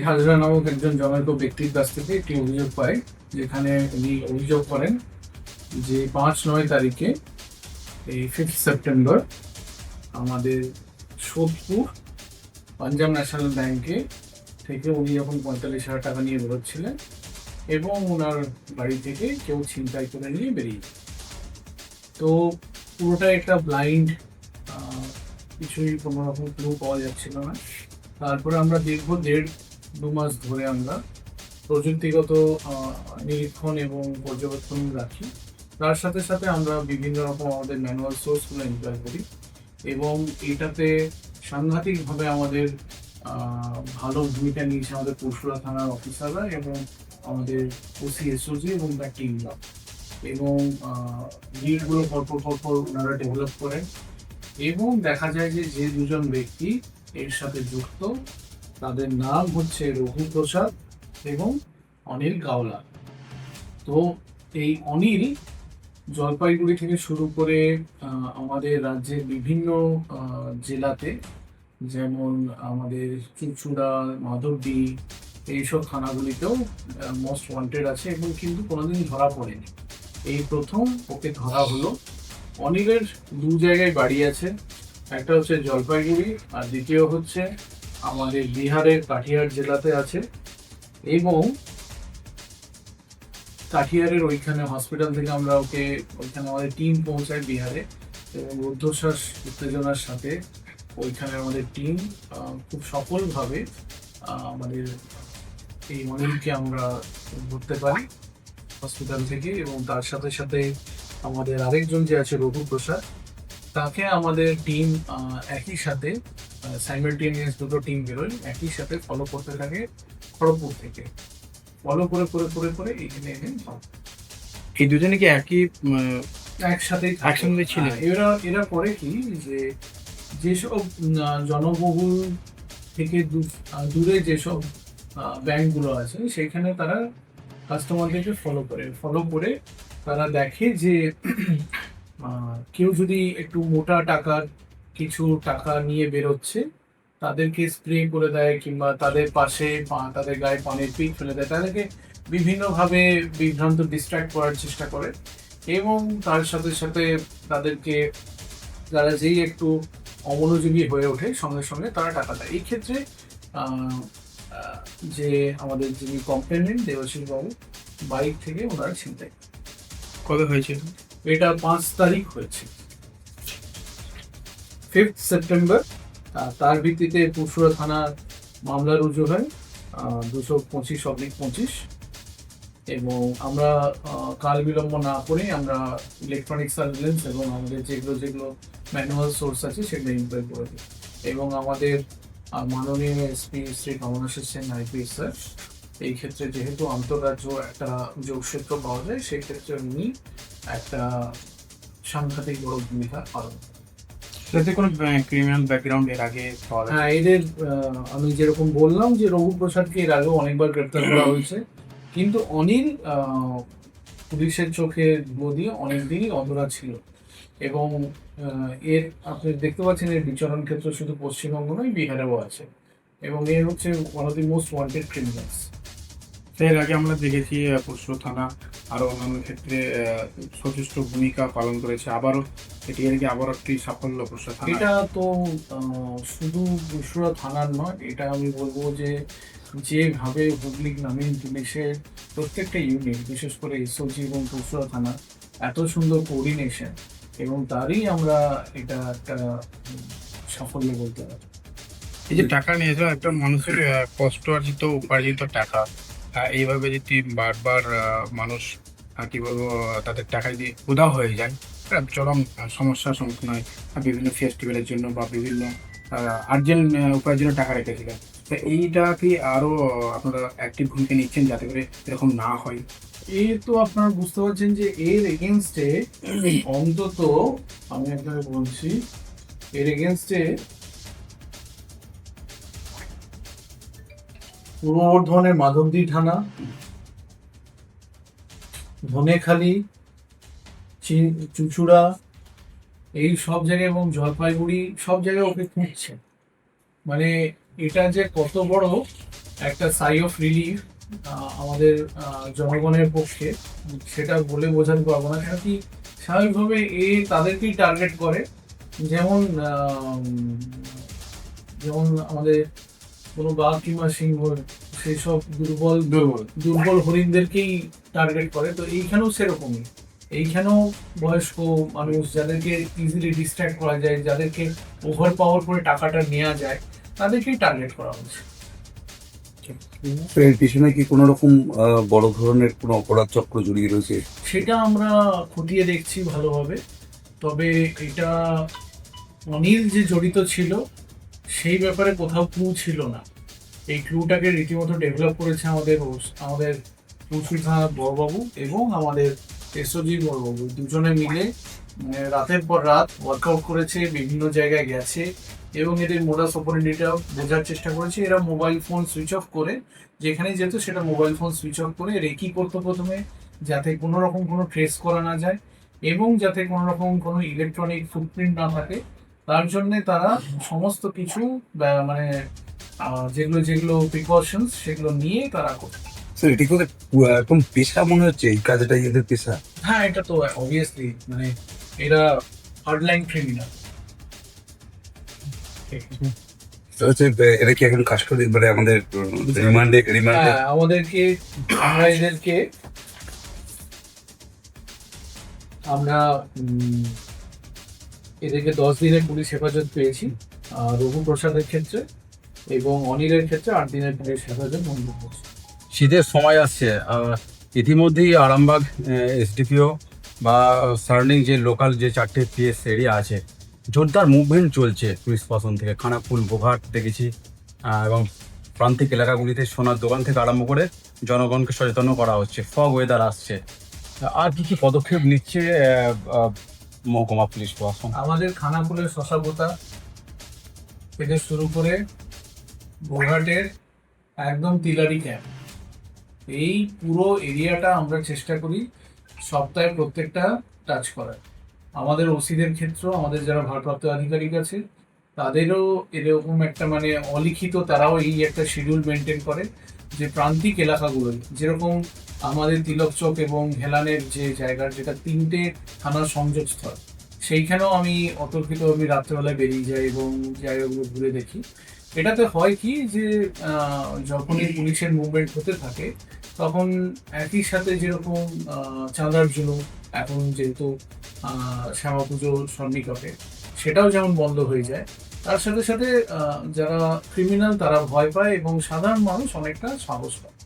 হাজরা নামক একজন জনৈক ব্যক্তির কাছ থেকে একটি অভিযোগ পাই যেখানে উনি অভিযোগ করেন যে পাঁচ, নয় তারিখে এই ফিফথ সেপ্টেম্বর আমাদের সোদপুর পাঞ্জাব ন্যাশনাল ব্যাংকে থেকে উনি যখন পঁয়তাল্লিশ হাজার টাকা নিয়ে বেরোচ্ছিলেন এবং ওনার বাড়ি থেকে কেউ ছিনতাই করে নিয়ে বেরিয়ে তো পুরোটা একটা ব্লাইন্ড কিছুই কোনো রকম ক্লু পাওয়া যাচ্ছিল না। তারপরে আমরা দীর্ঘ দেড় দু মাস ধরে আমরা প্রযুক্তিগত নিরীক্ষণ এবং পর্যবেক্ষণ রাখি। তার সাথে সাথে আমরা বিভিন্ন রকম আমাদের ম্যানুয়াল সোর্সগুলো এনজয় করি এবং এটাতে সাংঘাতিকভাবে আমাদের ভালো ভূমিকা নিয়েছে আমাদের পরশুরা থানার অফিসাররা এবং আমাদের ওসি এসওজি এবং তার টিমরা এবং লিডগুলো পরপর পরপর ওনারা ডেভেলপ করেন এবং দেখা যায় যে যে দুজন ব্যক্তি এর সাথে যুক্ত তাদের নাম হচ্ছে রঘু প্রসাদ এবং অনিল গাওলা। তো এই অনিল জলপাইগুড়ি থেকে শুরু করে আমাদের রাজ্যের বিভিন্ন জেলাতে, যেমন আমাদের চুচুড়া মাধবদী, এইসব থানাগুলিতেও মোস্ট ওয়ান্টেড আছে এবং কিন্তু কোনোদিন ধরা পড়েনি। এই প্রথম ওকে ধরা হলো। অনিলের দু জায়গায় বাড়ি আছে। একটা হচ্ছে জলপাইগুড়ি আর দ্বিতীয় হচ্ছে আমাদের বিহারের কাঠিয়ার জেলাতে আছে এবং কাঠিয়ারের ওইখানে হসপিটাল থেকে আমরা ওকে ওইখানে আমাদের টিম পৌঁছায় বিহারে এবং রুদ্ধশ্বাস উত্তেজনার সাথে ওইখানে আমাদের টিম খুব সফলভাবে আমাদের এই অনিলকে আমরা ধরতে পারি হসপিটাল থেকে এবং তার সাথে সাথে আমাদের আরেকজন যে আছে রঘু প্রসাদ তাকে আমাদের টিম একই সাথে সাইমেলটেনিয়াস দুটো টিম বেরোয় একই সাথে ফলো করতে থাকে খড়গপুর থেকে। ফলো করে করে করে করে এখানে এনে এই দুজনে কি একই একসাথে একসঙ্গে ছিলেন? এরা এরা করে কি যে যেসব জনবহুল থেকে দূরে যেসব ব্যাংকগুলো আছে সেখানে তারা কাস্টমারদেরকে ফলো করে। ফলো করে তারা দেখে যে কেউ যদি একটু মোটা টাকার কিছু টাকা নিয়ে বেরোচ্ছে। তাদেরকে স্প্রে করে দেয় কিংবা তাদের পাশে তাদের গায়ে পানির পিক ফেলে দেয়। তাদেরকে বিভিন্নভাবে বিভ্রান্ত ডিস্ট্র্যাক্ট করার চেষ্টা করে এবং তার সাথে সাথে তাদেরকে যারা যেই একটু অমনোযোগী হয়ে ওঠে সঙ্গে সঙ্গে তারা টাকা দেয়। এই ক্ষেত্রে যে আমাদের যিনি কমপ্লেনেন্ট দেবশীল বাবু বাইক থেকে ওনারা ছিনতাই কবে হয়েছিল এটা পাঁচ তারিখ হয়েছে। ফিফথ সেপ্টেম্বর তার ভিত্তিতে পুরসুরা থানার মামলা রুজু হয় দুশো পঁচিশ অব্লিক পঁচিশ এবং আমরা কাল বিলম্ব না করে আমরা ইলেকট্রনিক সার্ভিলেন্স এবং আমাদের যেগুলো যেগুলো ম্যানুয়াল সোর্স আছে সেগুলো এমপ্লয় করে দিই এবং আমাদের মাননীয় SP Shri Kamalashis Sen IPS sir, এই ক্ষেত্রে যেহেতু আন্তঃরাজ্য একটা যোগসূত্র পাওয়া যায়, সেই ক্ষেত্রে উনি একটা সাংঘাতিক বড় ভূমিকা পালন করেন। যাতে কোনো ক্রিমিনাল ব্যাকগ্রাউন্ড এর আগে হ্যাঁ এদের আমি যেরকম বললাম যে রঘু প্রসাদকে এর আগেও অনেকবার গ্রেপ্তার করা হয়েছে। কিন্তু অনিল পুলিশের চোখে দিয়ে অনেকদিনই অধরা ছিল। এবং এর আপনি দেখতে পাচ্ছেন এর বিচরণ ক্ষেত্র শুধু পশ্চিমবঙ্গ নয় বিহারেও আছে। এবং এর হচ্ছে one of the most wanted criminals এর আগে আমরা দেখেছি পরশু থানা আরও অন্যান্য ক্ষেত্রে সচেষ্ট ভূমিকা পালন করেছে। আবারও এটি এর আগে আবারও একটি সাফল্য পরশু থানা এটা তো শুধু বুসরা থানার নয় এটা আমি বলব যে যেভাবে হুগলি গ্রামীণ পুলিশের প্রত্যেকটা ইউনিট বিশেষ করে এসওজি এবং বুসরা থানা এত সুন্দর কোঅর্ডিনেশন এবং তারই আমরা এটা একটা সাফল্য বলতে পারি। এই যে টাকা নিয়েছিল একটা মানুষের কষ্ট অর্জিত উপার্জিত টাকা এইভাবে যদি বারবার মানুষ কি বলব তাদের টাকা দিয়ে উদাও হয়ে যায় চরম সমস্যার সম্মুখীন হয় বিভিন্ন ফেস্টিভ্যালের জন্য বা বিভিন্ন আর্জেন্ট উপায়ের জন্য টাকা রেখেছিলেন। তো এইটা কি আরও আহ, আপনারা অ্যাক্টিভ ভূমিকা নিচ্ছেন যাতে করে এরকম না হয়? এর তো আপনারা বুঝতে পারছেন যে এর এগেনস্টে অন্তত আমি আপনাকে বলছি এর এগেনস্টে পূর্ব বর্ধমানের মাধবদী থানা ধনেখালি চুচুড়া এই সব জায়গায় এবং জলপাইগুড়ি সব জায়গায় ওকে খুঁজছে। মানে এটা যে কত বড় একটা সাই অফ রিলিফ আমাদের জনগণের পক্ষে সেটা বলে বোঝাতে পারব না। কেন কি স্বাভাবিকভাবে এ তাদেরকেই টার্গেট করে। যেমন যেমন আমাদের কোনো বাঘ কিংবা সিংহ সেই সব দুর্বল দুর্বল। দুর্বল হরিণদেরকেই টার্গেট করে। তো এইখানেও সেরকমই। এইখানেও বয়স্ক মানুষ যাদেরকে ইজিলি ডিস্ট্র্যাক্ট করা যায় যাদেরকে ওভার পাওয়ার করে টাকাটা নেওয়া যায় তাদেরকেই টার্গেট করা হচ্ছে। এর পিছনে কি কোনো রকম বড় ধরনের কোনো অপরাধ চক্র জড়িয়ে রয়েছে? সেটা আমরা খতিয়ে দেখছি ভালোভাবে তবে এটা অনিল যে জড়িত ছিল সেই ব্যাপারে কোথাও ক্লু ছিল না। এই ক্লুটাকে রীতিমতো ডেভেলপ করেছে আমাদের আমাদের মুন্সি বড়বাবু এবং আমাদের এসওজি বড়বাবু দুজনে মিলে রাতের পর রাত ওয়ার্কআউট করেছে, বিভিন্ন জায়গায় গেছে এবং এদের মোডাস অপারেন্ডিটা বোঝার চেষ্টা করেছে। এরা মোবাইল ফোন সুইচ অফ করে, যেখানে যেত সেটা মোবাইল ফোন সুইচ অফ করে এর কি করতো প্রথমে যাতে কোনো রকম কোনো ট্রেস করা না যায় এবং যাতে কোনো রকম কোনো ইলেকট্রনিক ফুটপ্রিন্ট না থাকে। তার জন্য তারা সমস্ত কিছু মানে যেগুলো যেগুলো প্রিকশনস সেগুলো নিয়ে তারা করে স্যার এটি করে পুরো একদম পেশা মনে হচ্ছে এই কাজটাই এদের পেশা? হ্যাঁ এটা তো অবভিয়াসলি মানে এরা হার্ডলাইন ক্রিমিনাল হচ্ছে বে- কি এখন কাজ মানে আমাদের রিমান্ডে রিমান্ডে হ্যাঁ আমাদেরকে আমরা এদেরকে আমরা উম, এদেরকে দশ দিনের পুলিশ হেফাজত পেয়েছি আর রঘু প্রসাদের ক্ষেত্রে এবং অনিলের ক্ষেত্রে আট দিনের পুলিশ হেফাজত মঞ্জুর করছি। শীতের সময় আসছে। ইতিমধ্যেই আরামবাগ এসডিপিও বা সারাউন্ডিং যে লোকাল যে চারটে পিএস এরিয়া আছে, জোরদার মুভমেন্ট চলছে পুলিশ প্রশাসন থেকে। খানাকুল, গোঘাট দেখেছি এবং প্রান্তিক এলাকাগুলিতে সোনার দোকান থেকে আরম্ভ করে জনগণকে সচেতন করা হচ্ছে ফগ ওয়েদার আসছে। আর কি কি পদক্ষেপ নিচ্ছে মহকুমা পুলিশ প্রশাসন? আমাদের খানাকুলের শশাবোতা থেকে শুরু করে গোঘাটের একদম তিলারি ক্যাম্প এই পুরো এরিয়াটা আমরা চেষ্টা করি সপ্তাহে প্রত্যেকটা টাচ করার। আমাদের ওসিদের ক্ষেত্রেও আমাদের যারা ভারপ্রাপ্ত আধিকারিক আছে, তাদেরও এরকম একটা মানে অলিখিত তারাও এই একটা শিডিউল মেনটেন করে যে প্রান্তিক এলাকাগুলোয়, যেরকম আমাদের তিলক চক এবং হেলানের যে জায়গার, যেটা তিনটে থানার সংযোগস্থল সেইখানেও আমি অতর্কিত আমি রাত্রেবেলায় বেরিয়ে যাই এবং জায়গাগুলো ঘুরে দেখি। এটাতে হয় কি যে যখনই পুলিশের মুভমেন্ট হতে থাকে, তখন একই সাথে যেরকম চাঁদার জন্য এখন যেহেতু শ্যামা পুজো সন্নিকটে, সেটাও যেমন বন্ধ হয়ে যায়, তার সাথে সাথে যারা ক্রিমিনাল তারা ভয় পায় এবং সাধারণ মানুষ অনেকটা সাহস পায়।